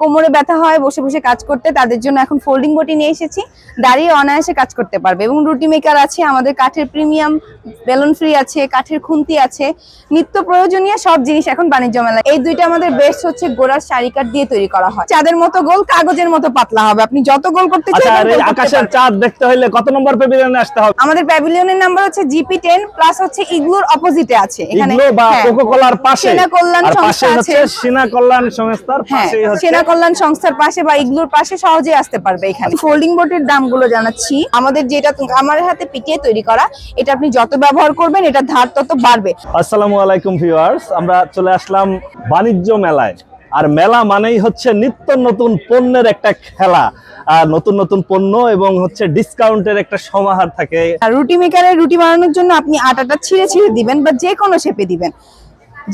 কোমরে ব্যথা হয় বসে বসে কাজ করতে তাদের জন্য এখন ফোল্ডিং বটি নিয়ে এসেছি। দাঁড়িয়ে অনায়াসে কাজ করতে পারবে এবং রুটি মেকার আছে আমাদের কাঠের প্রিমিয়াম বেলুন ফ্রি আছে কাঠের খুন্তি আছে নিত্য প্রয়োজনীয় সব জিনিস এখন বাণিজ্য মেলা এই দুইটা আমাদের বেস্ট হচ্ছে গোড়ার শাড়ি কাঠ দিয়ে তৈরি করা হয়। চাঁদের মতো গোল কাগজের মতো পাতলা হবে। আপনি যত গোল করতে আচ্ছা করতে আকাশের চাঁদ দেখতে হলে কত নম্বর প্যাভিলিয়নে আসতে হবে? আমাদের প্যাভিলিয়নের নাম্বার হচ্ছে জিপি প্লাস হচ্ছে ইগলুর অপোজিটে আছে। এখানে ইগলো বা হ্যাঁ। পাশে। সেনা কল্যাণ সংস্থা আছে। সিনা কল্যাণ সংস্থার হ্যাঁ পাশেই হচ্ছে সেনা কল্যাণ সংস্থার পাশে বা ইগলুর পাশে সহজে আসতে পারবে এখানে। ফোল্ডিং বোর্ডের দামগুলো জানাচ্ছি। আমাদের যেটা আমার হাতে পিটিয়ে তৈরি করা এটা আপনি যত ব্যবহার করবেন এটা ধার তত বাড়বে। আসসালামু আলাইকুম ভিউয়ার্স আমরা চলে আসলাম বাণিজ্য মেলায়। আর মেলা মানেই হচ্ছে নিত্য নতুন পণ্যের একটা খেলা। আর নতুন নতুন পণ্য এবং হচ্ছে ডিসকাউন্টের একটা সমাহার থাকে। আর রুটি মেকারে রুটি বানানোর জন্য আপনি আটাটা ছিঁড়ে ছিঁড়ে দিবেন বা যে কোনো শেপে দিবেন।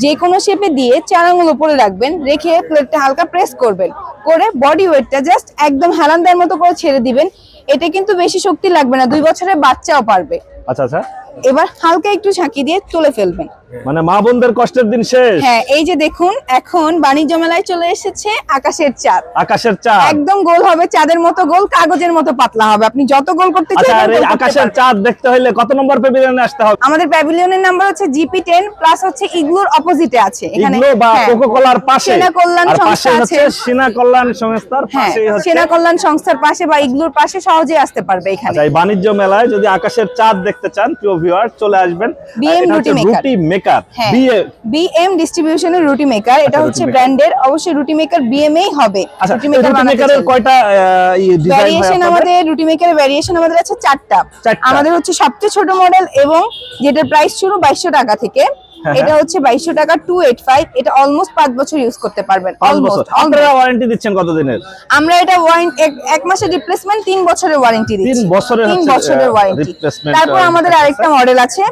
যে কোনো শেপে দিয়ে চার আঙুল উপরে রাখবেন, রেখে প্লেটটা হালকা প্রেস করবেন। করে বডি ওয়েটটা জাস্ট একদম হেলান্দার মতো করে ছেড়ে দিবেন। এটা কিন্তু বেশি শক্তি লাগবে না, দুই বছরের বাচ্চাও পারবে। আচ্ছা আচ্ছা। এবার হালকা একটু ঝাঁকি দিয়ে তুলে ফেলবেন। মানে মা বোনদের কষ্টের দিন শেষ? হ্যাঁ এই যে দেখুন এখন বাণিজ্য মেলায় চলে এসেছে আকাশের চাঁদ। আকাশের চাঁদ? একদম গোল হবে চাঁদের মতো গোল কাগজের মতো পাতলা হবে। আপনি যত গোল করতে আচ্ছা গোল করতে আকাশের চাঁদ দেখতে হলে কত নম্বর প্যাভিলিয়নে আসতে হবে? আমাদের প্যাভিলিয়নের নাম্বার হচ্ছে জিপি টেন প্লাস হচ্ছে ইগলুর অপোজিটে আছে। এখানে ইগলো বা হ্যাঁ। কোকো কোলার পাশে? সেনা কল্যাণ আর পাশে সংস্থা হচ্ছে আছে। সিনা কল্যাণ সংস্থার হ্যাঁ পাশেই হচ্ছে। সেনা কল্যাণ সংস্থার পাশে বা ইগলুর পাশে সহজে আসতে পারবে এখানে। আচ্ছা এই বাণিজ্য মেলায় যদি আকাশের চাঁদ দেখতে চান প্রিয় চলে আসবেন। রুটি মেকার হ্যাঁ। বিএম ডিস্ট্রিবিউশনের রুটি মেকার এটা আচ্ছা, হচ্ছে ব্র্যান্ডের অবশ্যই রুটি মেকার বিএমএই হবে। আচ্ছা রুটি এই হবে রুটি মেকারের কয়টা ভ্যারিয়েশন আমাদের রুটি মেকারের ভ্যারিয়েশন আমাদের আছে চারটা। আমাদের হচ্ছে সবচেয়ে ছোট মডেল এবং যেটার প্রাইস শুরু বাইশশো টাকা থেকে। হ্যাঁ, এটা হচ্ছে বাইশশো টাকা টু এইট ফাইভ এটা অলমোস্ট পাঁচ বছর ইউজ করতে পারবেন অলমোস্ট আপনারা ওয়ারেন্টি দিচ্ছেন কত দিনের আমরা এটা ওয়ারেন্টি এক মাসের রিপ্লেসমেন্ট তিন বছরের ওয়ারেন্টি দিচ্ছি। তিন বছরের তিন হচ্ছে, বছরের ওয়ারেন্টি তারপর আমাদের আরেকটা মডেল আছে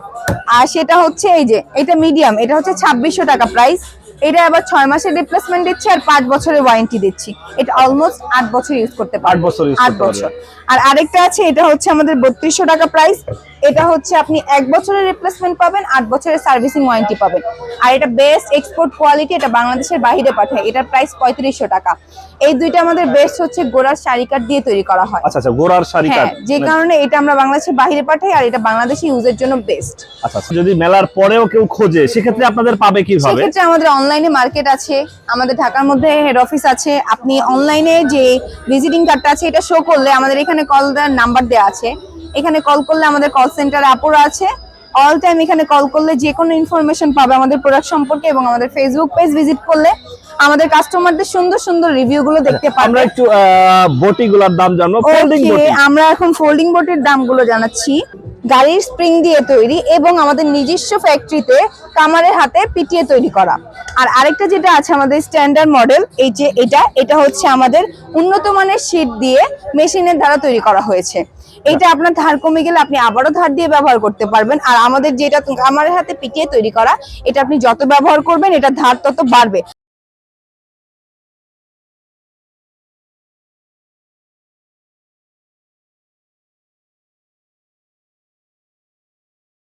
আর সেটা হচ্ছে এই যে এটা মিডিয়াম এটা হচ্ছে ছাব্বিশশো টাকা প্রাইস এটা আবার ছয় মাসের রিপ্লেসমেন্ট দিচ্ছি আর পাঁচ বছরের ওয়ারেন্টি দিচ্ছি। এটা অলমোস্ট আট বছর ইউজ করতে পারবে আট। বছর। আর আরেকটা আছে এটা হচ্ছে আমাদের বত্রিশশো টাকা প্রাইস এটা হচ্ছে আপনি এক বছরের রিপ্লেসমেন্ট পাবেন আট বছরের সার্ভিসিং ওয়ারেন্টি পাবেন। আর এটা বেস্ট এক্সপোর্ট কোয়ালিটি এটা বাংলাদেশের বাইরে পাঠায়। এটার প্রাইস পঁয়ত্রিশশো টাকা। এই দুইটা আমাদের বেস্ট হচ্ছে গোড়ার শাড়ি কাঠ দিয়ে তৈরি করা হয়। আচ্ছা আচ্ছা গোড়ার হ্যাঁ যে কারণে এটা আমরা বাংলাদেশের বাইরে পাঠাই আর এটা বাংলাদেশি ইউজের জন্য বেস্ট আচ্ছা আচ্ছা, যদি মেলার পরেও কেউ খোঁজে সেক্ষেত্রে আপনাদের পাবে কীভাবে? সেক্ষেত্রে আমাদের অনলাইনে মার্কেট আছে আমাদের ঢাকার মধ্যে হেড অফিস আছে। আপনি অনলাইনে যে ভিজিটিং কার্ডটা আছে এটা শো করলে আমাদের এখানে কল দেওয়ার নাম্বার দেওয়া আছে। এখানে কল করলে আমাদের কল সেন্টার আপুরা আছে। অল টাইম এখানে কল করলে যে কোনো ইনফরমেশন পাবে আমাদের প্রোডাক্ট সম্পর্কে এবং আমাদের ফেসবুক পেজ ভিজিট করলে আমাদের কাস্টমারদের সুন্দর সুন্দর রিভিউ গুলো দেখতে পাবে। আমরা একটু বটি গুলোর দাম জানব ফোল্ডিং বটি। আমরা এখন ফোল্ডিং বটির দামগুলো জানাচ্ছি। গাড়ির স্প্রিং দিয়ে তৈরি এবং আমাদের নিজস্ব ফ্যাক্টরিতে কামারের হাতে পিটিয়ে তৈরি করা। আর আরেকটা যেটা আছে আমাদের স্ট্যান্ডার্ড মডেল এই যে এটা এটা হচ্ছে আমাদের উন্নত মানের শীট দিয়ে মেশিনের দ্বারা তৈরি করা হয়েছে। এটা আপনার ধার কমে গেলে আপনি আবারও ধার দিয়ে ব্যবহার করতে পারবেন। আর আমাদের যেটা কামারের হাতে পিটিয়ে তৈরি করা, এটা আপনি যত ব্যবহার করবেন এটা ধার তত বাড়বে।